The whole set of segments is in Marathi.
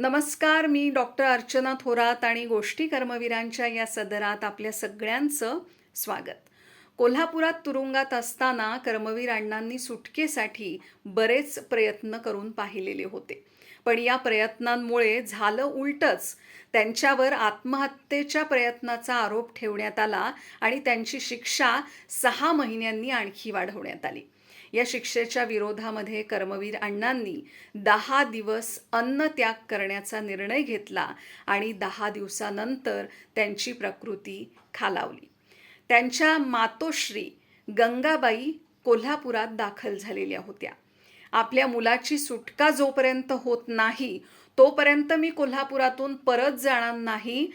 नमस्कार मी डॉक्टर अर्चना थोरात आणि गोष्टी कर्मवीरांच्या या सदरात आपल्या सगळ्यांचं स्वागत. कोल्हापुरात तुरुंगात असताना कर्मवीर अण्णांनी सुटकेसाठी बरेच प्रयत्न करून पाहिलेले होते. पण या प्रयत्नांमुळे झालं उलटच. त्यांच्यावर आत्महत्येच्या प्रयत्नाचा आरोप ठेवण्यात आला आणि त्यांची शिक्षा सहा महिन्यांनी आणखी वाढवण्यात आली. या शिक्षेच्या विरोधामध्ये कर्मवीर अण्णांनी दहा दिवस अन्न त्याग करण्याचा निर्णय घेतला आणि दहा दिवसानंतर त्यांची प्रकृती खालावली. त्यांच्या मातोश्री गंगाबाई कोल्हापुरात दाखल झालेल्या होत्या. आपल्या मुलाची सुटका जोपर्यंत होत नाही तोपर्यंत मी कोल्हापुरातून परत जाणार नाही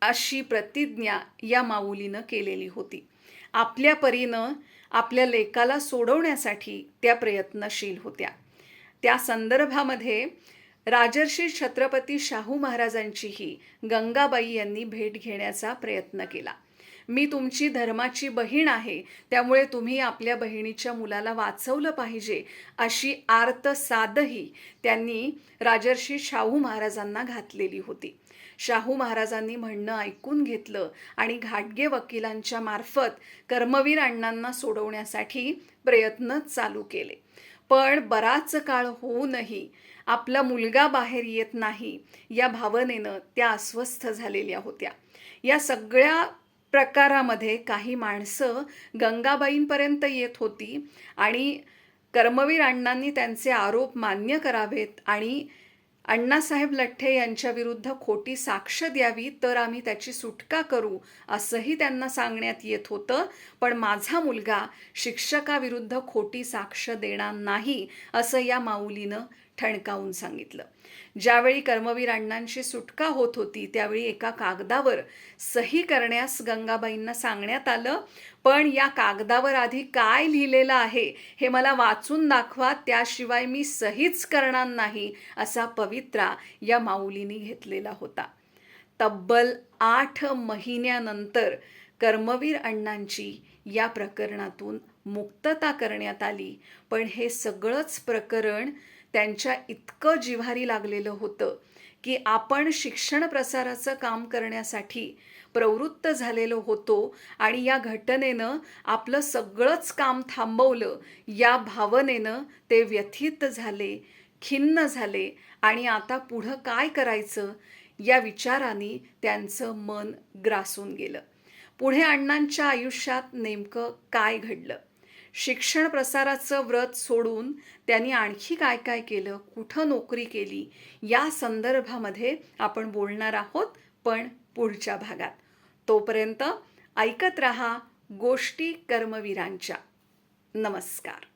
अशी प्रतिज्ञा या माऊलीनं केलेली होती. आपल्या परीनं आपल्या लेकाला सोडवण्यासाठी त्या प्रयत्नशील होत्या. त्या संदर्भामध्ये राजर्षी छत्रपती शाहू महाराजांचीही गंगाबाई यांनी भेट घेण्याचा प्रयत्न केला. मी तुमची धर्माची बहीण आहे. त्यामुळे तुम्ही आपल्या बहिणीच्या मुलाला वाचवलं पाहिजे. अशी आर्त साधही त्यांनी राजर्षी शाहू महाराजांना घातलेली होती. शाहू महाराजांनी म्हणणं ऐकून घेतलं आणि घाटगे वकिलांच्या मार्फत कर्मवीर अण्णांना सोडवण्यासाठी प्रयत्न चालू केले. पण बराच काळ होऊनही आपला मुलगा बाहेर येत नाही. या भावनेनं त्या अस्वस्थ झालेल्या होत्या. या सगळ्या प्रकारामध्ये काही माणसं गंगाबाईंपर्यंत येत होती आणि कर्मवीर अण्णांनी त्यांचे आरोप मान्य करावेत आणि अण्णासाहेब लठ्ठे यांच्या विरुद्ध खोटी साक्ष द्यावी तर आम्ही त्याची सुटका करू असंही त्यांना सांगण्यात येत होतं. पण माझा मुलगा शिक्षकाविरुद्ध खोटी साक्ष देणार नाही असं या माऊलीनं ठणकावून सांगितलं. ज्यावेळी कर्मवीर अण्णांशी सुटका होत होती त्यावेळी एका कागदावर सही करण्यास गंगाबाईंना सांगण्यात आलं पण या कागदावर आधी काय लिहिलेलं आहे हे मला वाचून दाखवा त्याशिवाय मी सहीच करणार नाही असा पवित्रा या माऊलीने घेतलेला होता. तब्बल आठ महिन्यानंतर कर्मवीर अण्णांची या प्रकरणातून मुक्तता करण्यात आली. पण हे सगळंच प्रकरण त्यांच्या इतकं जिव्हारी लागलेलं होतं की आपण शिक्षण प्रसाराचं काम करण्यासाठी प्रवृत्त झालेलो होतो आणि या घटनेनं आपलं सगळंच काम थांबवलं. या भावनेनं ते व्यथित झाले खिन्न झाले आणि आता पुढं काय करायचं या विचाराने त्यांचं मन ग्रासून गेलं. पुढे अण्णांच्या आयुष्यात नेमकं काय घडलं? शिक्षण प्रसाराचं व्रत सोडून त्यांनी आणखी काय काय केलं कुठं नोकरी केली या संदर्भामध्ये आपण बोलणार आहोत पण पुढच्या भागात. तोपर्यंत ऐकत रहा गोष्टी कर्मवीरांच्या. नमस्कार.